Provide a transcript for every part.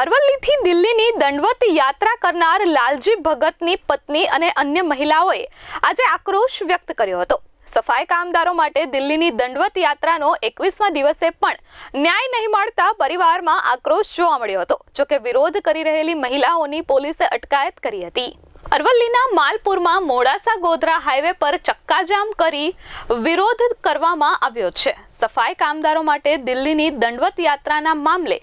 અરવલ્લીથી દિલ્હીની દંડવત યાત્રા કરનાર લાલજી ભગતની પત્ની અને અન્ય મહિલાઓએ આજે આક્રોશ વ્યક્ત કર્યો હતો. સફાઈ કામદારો માટે દિલ્હીની દંડવત યાત્રાનો એકવીસમા દિવસે પણ ન્યાય નહીં મળતા પરિવારમાં આક્રોશ જોવા મળ્યો હતો, જોકે વિરોધ કરી રહેલી મહિલાઓની પોલીસે અટકાયત કરી હતી. અરવલ્લીના માલપુરમાં મોડાસા ગોધરા હાઈવે પર ચક્કાજામ કરી વિરોધ કરવામાં આવ્યો છે. સફાઈ કામદારો માટે દિલ્હીની દંડવત યાત્રાના મામલે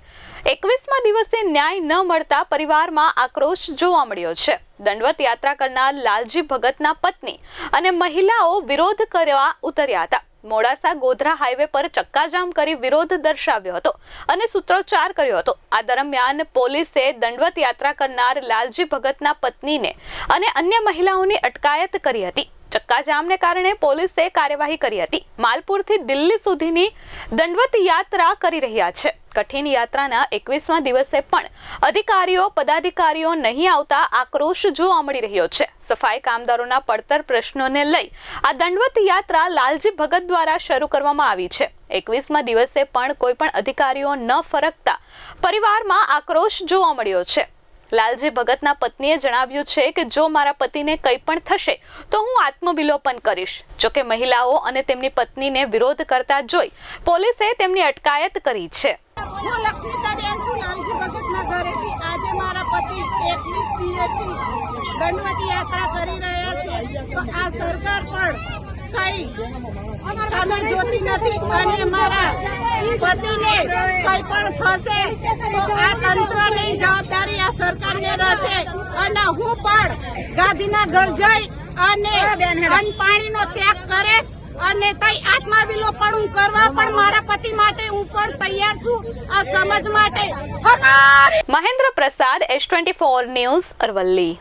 એકવીસમા દિવસે ન્યાય ન મળતા પરિવારમાં આક્રોશ જોવા મળ્યો છે. દંડવત યાત્રા કરનાર લાલજી ભગતના પત્ની અને મહિલાઓ વિરોધ કરવા ઉતર્યા હતા. મોડાસા ગોધરા હાઈવે પર ચક્કાજામ કરી વિરોધ દર્શાવ્યો હતો અને સૂત્રોચ્ચાર કર્યો હતો. આ દરમિયાન પોલીસે દંડવત યાત્રા કરનાર લાલજી ભગતના પત્નીને અને અન્ય મહિલાઓની અટકાયત કરી હતી. ચક્કાજામને કારણે પોલીસે કાર્યવાહી કરી હતી. માલપુરથી દિલ્હી સુધીની દંડવત યાત્રા કરી રહ્યા છે. કઠિન યાત્રાના એકવીસમા દિવસે પણ અધિકારીઓ, પદાધિકારીઓ નહીં આવતા આક્રોશ જોવા મળી રહ્યો છે. સફાઈ કામદારોના પડતર પ્રશ્નોને લઈ આ દંડવત યાત્રા લાલજી ભગત દ્વારા શરૂ કરવામાં આવી છે. એકવીસમા દિવસે પણ કોઈ પણ અધિકારીઓ ન ફરકતા પરિવારમાં આક્રોશ જોવા મળ્યો છે. લાલજી ભગતના પત્નીએ જણાવ્યું છે કે જો મારા પતિને કંઈ પણ થશે, તો હું આત્મવિલોપન કરીશ. જોકે મહિલાઓ અને તેમની પત્નીને વિરોધ કરતા જોઈ, પોલીસે તેમની અટકાયત કરી છે. હું લક્ષ્મીતાબેન છું લાલજી ભગતના ઘરેથી. આજે મારા પતિ એકવીસ દિવસથી દંડવતી યાત્રા કરી રહ્યા છે. તો આ સરકાર પણ કઈ સામે જોતી નથી અને મારા પતિને કઈ પણ થશે તો આ તંત્રની જવાબદારી આ રહેશે. અને હું પણ ગાંધીના ઘર જઈ અને અન્ન પાણીનો ત્યાગ કરીશ અને તઈ આત્માવિલોપણ કરવા પણ મારા પતિ માટે હું પણ તૈયાર છું આ સમજ માટે. Mahendra Prasad S twenty four news Aravalli.